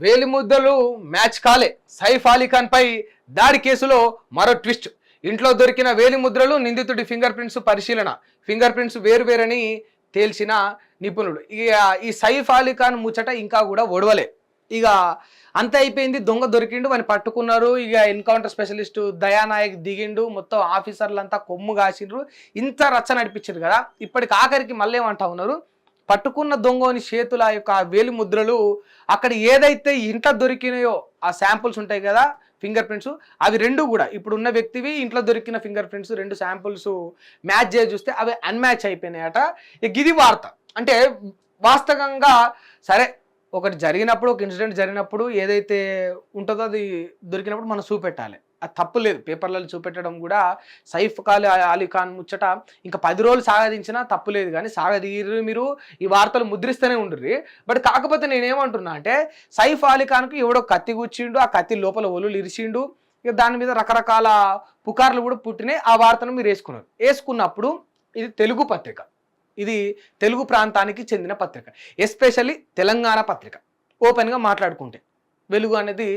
వేలిముద్దలు match కాలే. సైఫ్ అలీ ఖాన్ పై దాడి కేసులో మరో ట్విస్ట్. ఇంట్లో దొరికిన వేలిముద్రలు నిందితుడి ఫింగర్ ప్రింట్స్ పరిశీలన. ఫింగర్ ప్రింట్స్ వేరువేరని తేల్చిన నిపుణుడు ఇక ఈ సైఫ్ అలీ ఖాన్ ముచ్చట ఇంకా కూడా ఒడవలే. ఇక అంత అయిపోయింది. దొంగ దొరికిండు వాని పట్టుకున్నారు. ఇక ఎన్కౌంటర్ స్పెషలిస్ట్ దయానాయక్ దిగిండు. మొత్తం ఆఫీసర్లంతా కొమ్ము కాసిండ్రు. ఇంత రచ్చ నడిపించారు కదా. ఇప్పటికి ఆఖరికి మళ్ళీ ఏమంటా ఉన్నారు? పట్టుకున్న దొంగని చేతుల యొక్క వేలి ముద్రలు అక్కడ ఏదైతే ఇంట్లో దొరికినాయో ఆ శాంపుల్స్ ఉంటాయి కదా ఫింగర్ ప్రింట్స్ అవి రెండు కూడా. ఇప్పుడు ఉన్న వ్యక్తివి ఇంట్లో దొరికిన ఫింగర్ ప్రింట్స్ రెండు శాంపుల్స్ మ్యాచ్ చేసి చూస్తే అవి అన్మ్యాచ్ అయిపోయినాయట. ఇక ఇది వార్త. అంటే వాస్తవంగా సరే ఒకటి జరిగినప్పుడు ఒక ఇన్సిడెంట్ జరిగినప్పుడు ఏదైతే ఉంటుందో అది దొరికినప్పుడు మనం చూపెట్టాలి. తప్పు లేదు. పేపర్లలో చూపెట్టడం కూడా సైఫ్ ఖాళీ అలీ ఖాన్ ముచ్చట ఇంకా పది రోజులు సాగదించినా తప్పు లేదు. కానీ సాగదీరు మీరు ఈ వార్తలు ముద్రిస్తూనే ఉండరు బట్ కాకపోతే నేనేమంటున్నా అంటే సైఫ్ అలీ ఖాన్కి ఎవడో కత్తి కూర్చిండు ఆ కత్తి లోపల ఒలులు ఇరిచిండు ఇక దాని మీద రకరకాల పుకార్లు కూడా పుట్టినాయి. ఆ వార్తను మీరు వేసుకున్నారు. వేసుకున్నప్పుడు ఇది తెలుగు పత్రిక. ఇది తెలుగు ప్రాంతానికి చెందిన పత్రిక. ఎస్పెషల్లీ తెలంగాణ పత్రిక. ఓపెన్గా మాట్లాడుకుంటే. వెలుగు అనేది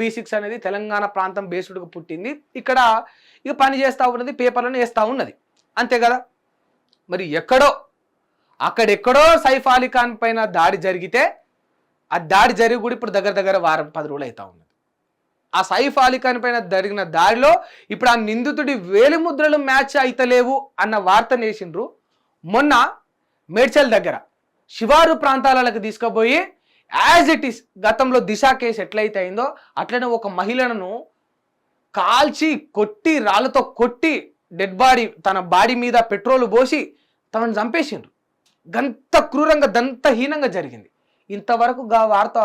వి సిక్స్ అనేది తెలంగాణ ప్రాంతం బేస్డ్గా పుట్టింది. ఇక్కడ ఇక పని చేస్తూ ఉన్నది పేపర్లను వేస్తూ ఉన్నది. అంతే కదా? మరి ఎక్కడో అక్కడెక్కడో సైఫ్ అలీ ఖాన్ పైన దాడి జరిగితే ఆ దాడి జరిగి కూడా ఇప్పుడు దగ్గర దగ్గర వారం పది రోజులు అవుతూ ఉన్నది. ఆ సైఫ్ అలీ ఖాన్ పైన జరిగిన దాడిలో ఇప్పుడు ఆ నిందితుడి వేలిముద్రలు మ్యాచ్ అయితలేవు అన్న వార్త నేసిండ్రు. మొన్న మేడ్చల్ దగ్గర శివారు ప్రాంతాలకు తీసుకుపోయి యాజ్ ఇట్ ఈస్ గతంలో దిశ కేసు ఎట్లయితే అయిందో అట్లనే ఒక మహిళను కాల్చి కొట్టి రాళ్ళతో కొట్టి డెడ్ బాడీ తన బాడీ మీద పెట్రోల్ పోసి తనను చంపేసిండ్రు. గంత క్రూరంగా దంత హీనంగా జరిగింది. ఇంతవరకు గా వార్త